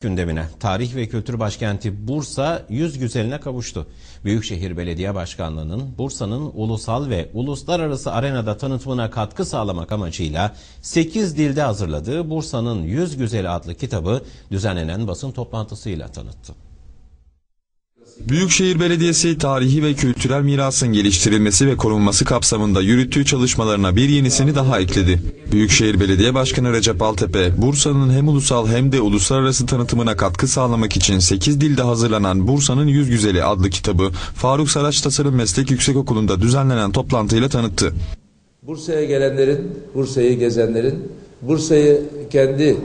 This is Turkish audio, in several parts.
gündemine. Tarih ve kültür başkenti Bursa yüz güzeline kavuştu. Büyükşehir Belediye Başkanlığı'nın Bursa'nın ulusal ve uluslararası arenada tanıtımına katkı sağlamak amacıyla 8 dilde hazırladığı Bursa'nın Yüz Güzeli adlı kitabı düzenlenen basın toplantısıyla tanıttı. Büyükşehir Belediyesi tarihi ve kültürel mirasın geliştirilmesi ve korunması kapsamında yürüttüğü çalışmalarına bir yenisini daha ekledi. Büyükşehir Belediye Başkanı Recep Altepe, Bursa'nın hem ulusal hem de uluslararası tanıtımına katkı sağlamak için 8 dilde hazırlanan Bursa'nın Yüz Güzeli adlı kitabı Faruk Saraç Tasarım Meslek Yüksekokulu'nda düzenlenen toplantıyla tanıttı. Bursa'ya gelenlerin, Bursa'yı gezenlerin, Bursa'yı kendi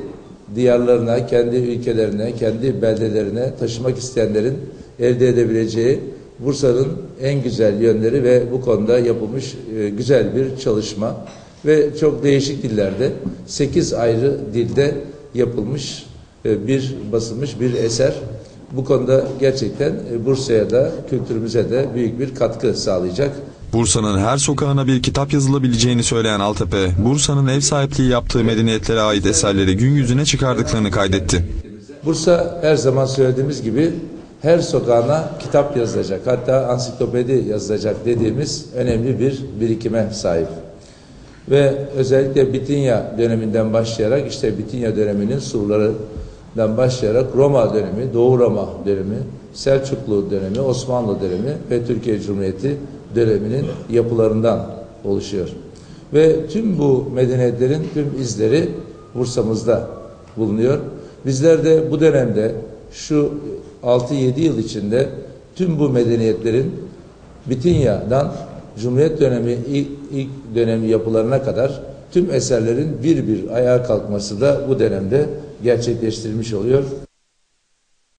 diyarlarına, kendi ülkelerine, kendi beldelerine taşımak isteyenlerin elde edebileceği Bursa'nın en güzel yönleri ve bu konuda yapılmış e, güzel bir çalışma ve çok değişik dillerde 8 ayrı dilde yapılmış e, bir basılmış bir eser. Bu konuda gerçekten e, Bursa'ya da kültürümüze de büyük bir katkı sağlayacak. Bursa'nın her sokağına bir kitap yazılabileceğini söyleyen Altepe, Bursa'nın ev sahipliği yaptığı medeniyetlere ait eserleri gün yüzüne çıkardıklarını kaydetti. Bursa her zaman söylediğimiz gibi her sokağına kitap yazılacak hatta ansiklopedi yazılacak dediğimiz önemli bir birikime sahip. Ve özellikle Bitinya döneminden başlayarak işte Bitinya döneminin surlarından başlayarak Roma dönemi, Doğu Roma dönemi, Selçuklu dönemi, Osmanlı dönemi ve Türkiye Cumhuriyeti döneminin yapılarından oluşuyor. Ve tüm bu medeniyetlerin tüm izleri Bursa'mızda bulunuyor. Bizler de bu dönemde şu 6-7 yıl içinde tüm bu medeniyetlerin Bitinya'dan Cumhuriyet dönemi ilk, ilk dönemi yapılarına kadar tüm eserlerin bir bir ayağa kalkması da bu dönemde gerçekleştirilmiş oluyor.